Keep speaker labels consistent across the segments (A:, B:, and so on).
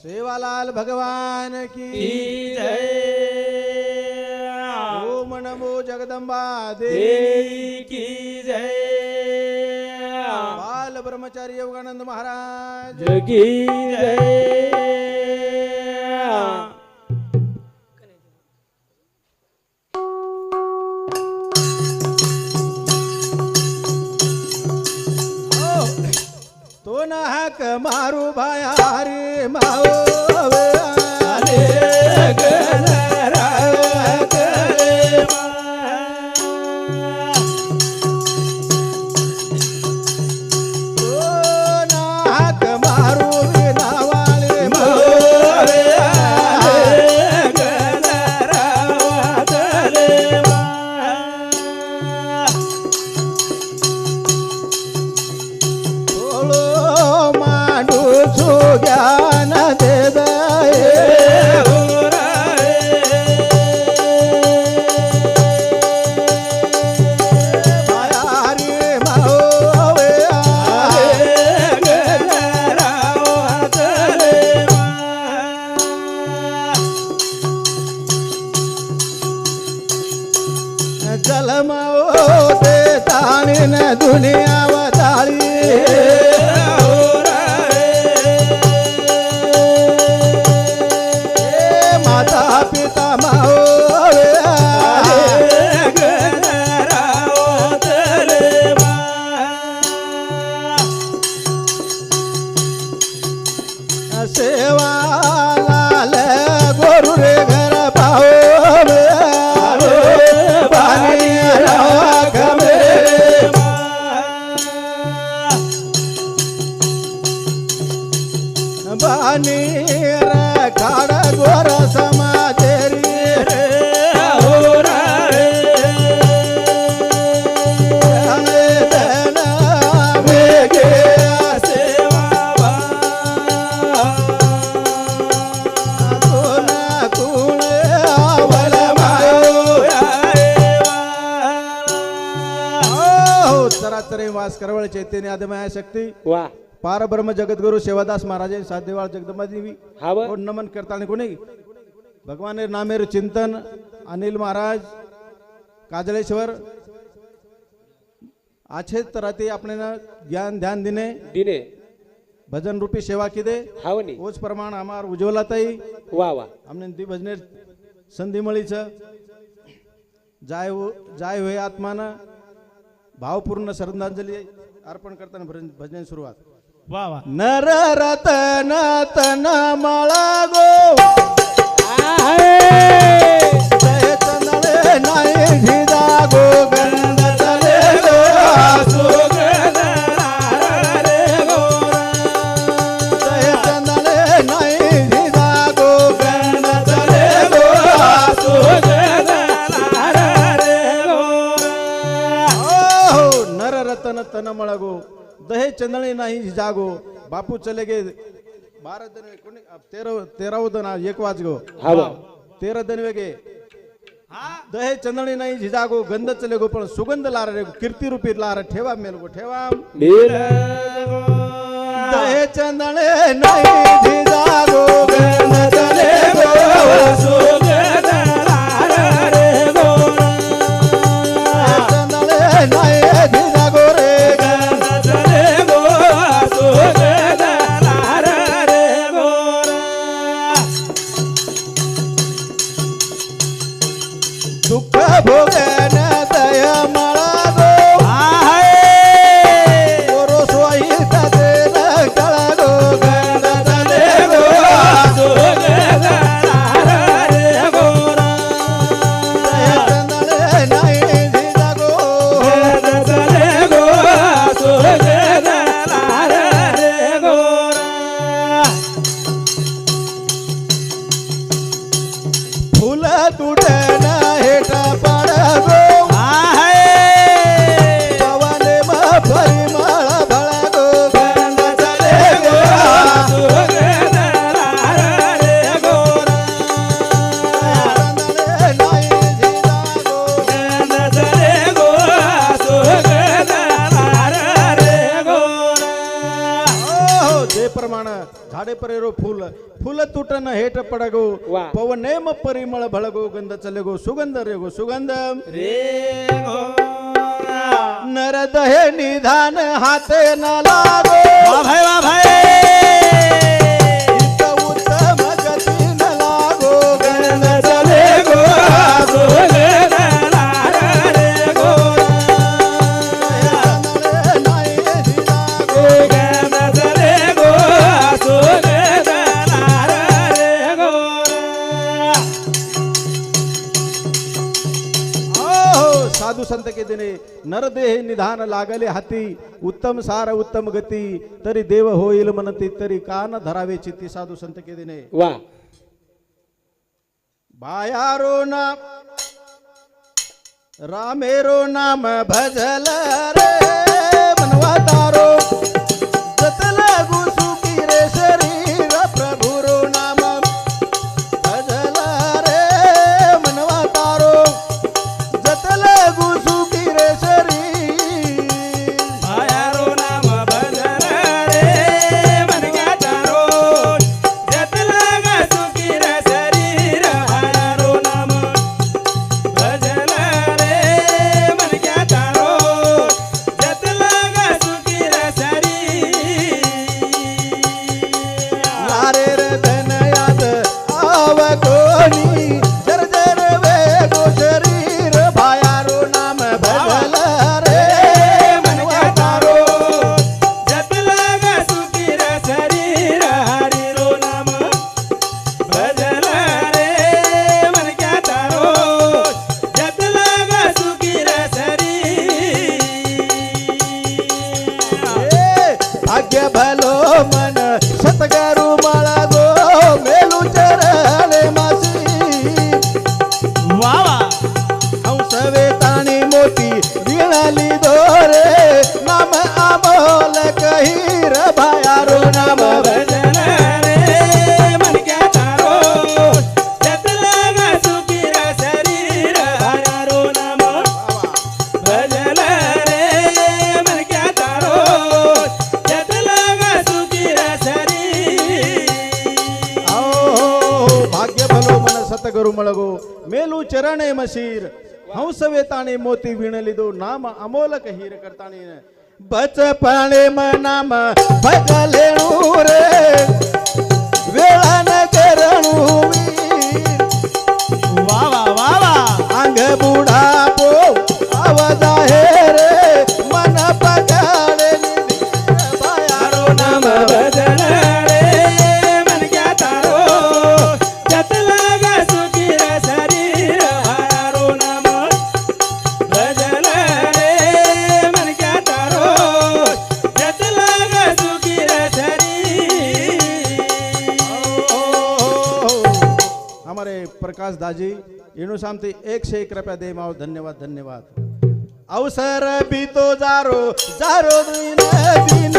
A: सेवालाल भगवान की
B: की जय।
A: ओम नमो जगदंबा दे
B: देवी। की जय।
A: बाल ब्रह्मचारी योगानंद महाराज।
B: जगी जय।
A: मारू भाया रे माऊ वास करवळ चैतन्य आदमाया शक्ती
B: वा।
A: पारब्रह्म जगद्गुरु सेवादास महाराज साध्यवाळ जगदंबा देवी
B: हवं
A: कोण नमन करताना कोणी भगवान नामेर चिंतन अनिल महाराज काजळेश्वर आछे तरते आपण ज्ञान ध्यान दिने।
B: दिने।
A: भजन रूपी सेवा किदे
B: हावनी
A: ओच प्रमाण आमार उज्ज्वलाताई
B: वा वा।
A: आमने ती भजने संधी मळीच जाय हो जाय होय आत्मानं भावपूर्ण श्रद्धांजली अर्पण करताना भजन भजन सुरुवात.
C: वा वा.
A: नर रतन तन मळा गो चंदळे नाही गो रतन तन मळगो दहे चंदळे नाही जागो बापू चले गे बारा दिन कोणी तेरा तेराव दन एक वाज गो
B: हवं
A: तेरा दिन वेगे दहे चंदणी नाही झिजागो गंध चले गो पण सुगंध लार रे कीर्ती रूपी लार ठेवा मेल गो ठेवा दहे चंदणे नाही झिजागो गंध चले गो துட ಪ್ರೇಮ
B: ಪರಿಮಳ ಬಳಗೋ
A: ಗಂಧ ಚಲೆಗೋ ಸುಗಂಧ ರೇಗೋ ಸುಗಂಧ ನರದಹೆ
B: ನಿಧಾನ ಹಾತೆ ನಲಾಗೋ ಭಯ
A: ಭಯ उत्तम गति न लागो गण
B: चले गो
A: वसंत के दिने नरदेह निधान लागले हाती उत्तम सार उत्तम गती तरी देव होईल म्हणती तरी कान धरावे चित्ती साधू संत के दिने.
B: वा.
A: बायारो नाम रामेरो नाम भजल रे मनवा तारो जतला गुण
B: चरणे मशीर
A: हंस वेताने मोती विणली दो नाम अमोलक हीर करताने बचपणे मनाम भजले रे
B: वेळा
A: न करणू मी. इनु सामती एकशे एक रुपया दे माव धन्यवाद धन्यवाद. अवसर बीतो जारो जारो दिन दिन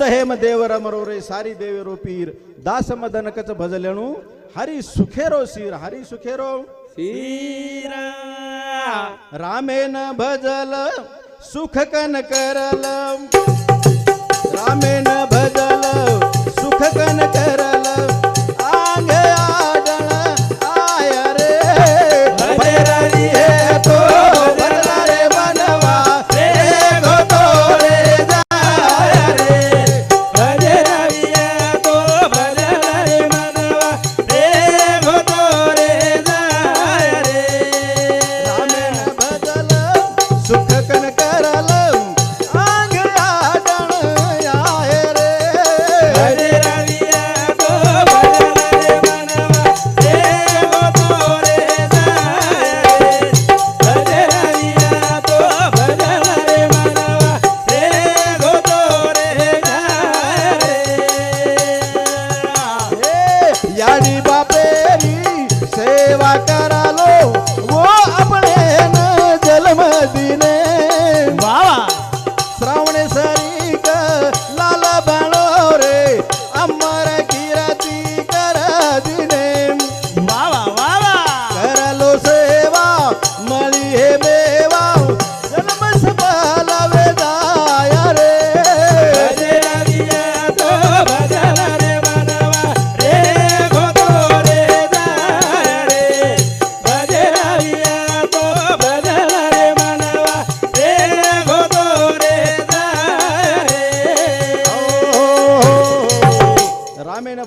A: दहेम देवर मरो रे सारी
B: देवेरो पीर
A: दास मदन कच भजलेणु हरी सुखेरो सीर हरी सुखेरो
B: सीर
A: रामे भजल सुख कन करल रामे भजल सुख कन करल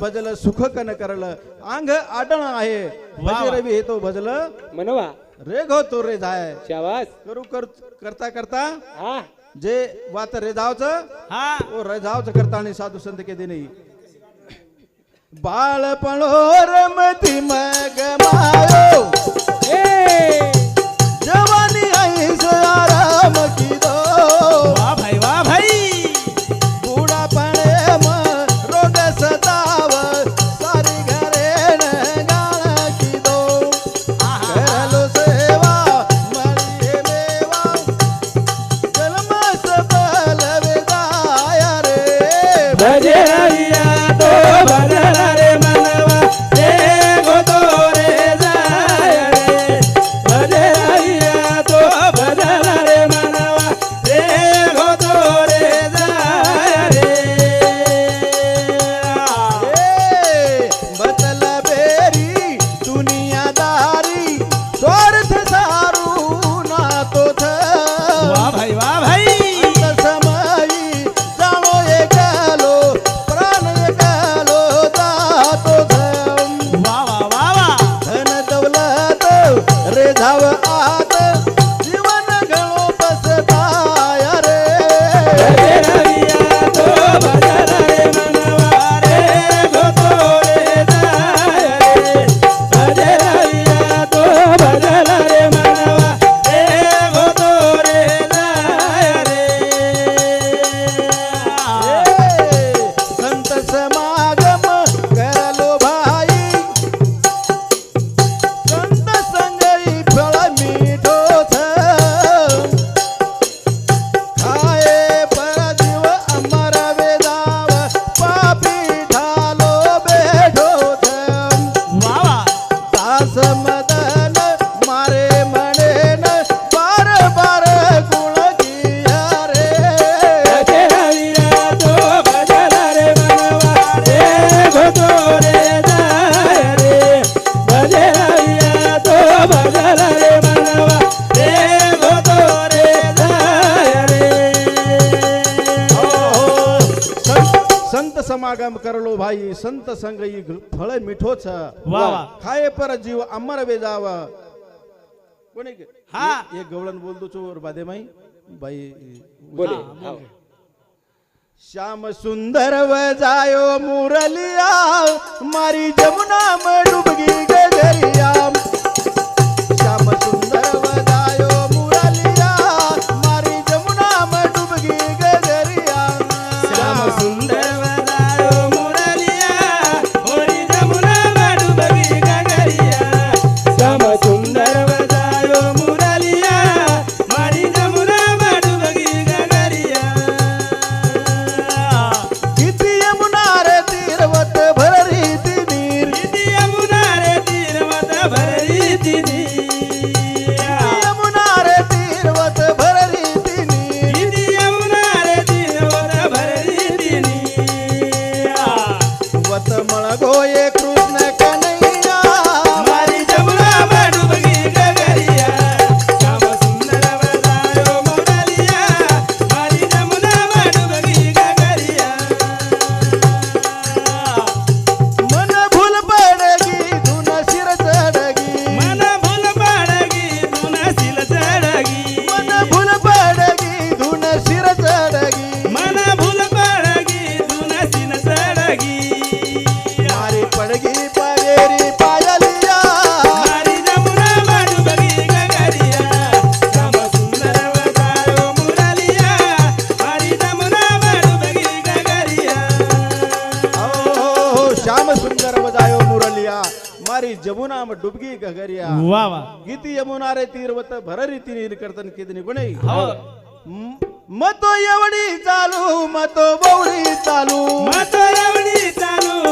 A: भजल सुख कन करल. आंग आडण आहे. भजे रवी हे तो भजल.
C: मनवा.
A: रे घो तो रे जाय.
C: शाबास.
A: करू कर करता करता.
C: हा.
A: जे वात रेजावच
B: हा.
A: ओ रेजावच करता आणि साधू संत के दिनी बाळपण हो रमती मग मायो. जवानी आई सारा मकी दो. संगम करलो भाई संत संग फळ
B: मिठो छ
A: खाए पर जीव अमर वे जाव.
B: हा.
A: एक गवळण बोलतो चो बादे माई. बाई
C: बोले
A: श्याम सुंदर व जायो मुरलिया मारी जमुना मडुबगी गजरिया ती
B: यमुना रे तीरवत
A: भर रीती नीर करतन किदनी गुणे। मतो एवढी चालू मतो बवळी चालू।
B: मतो एवढी चालू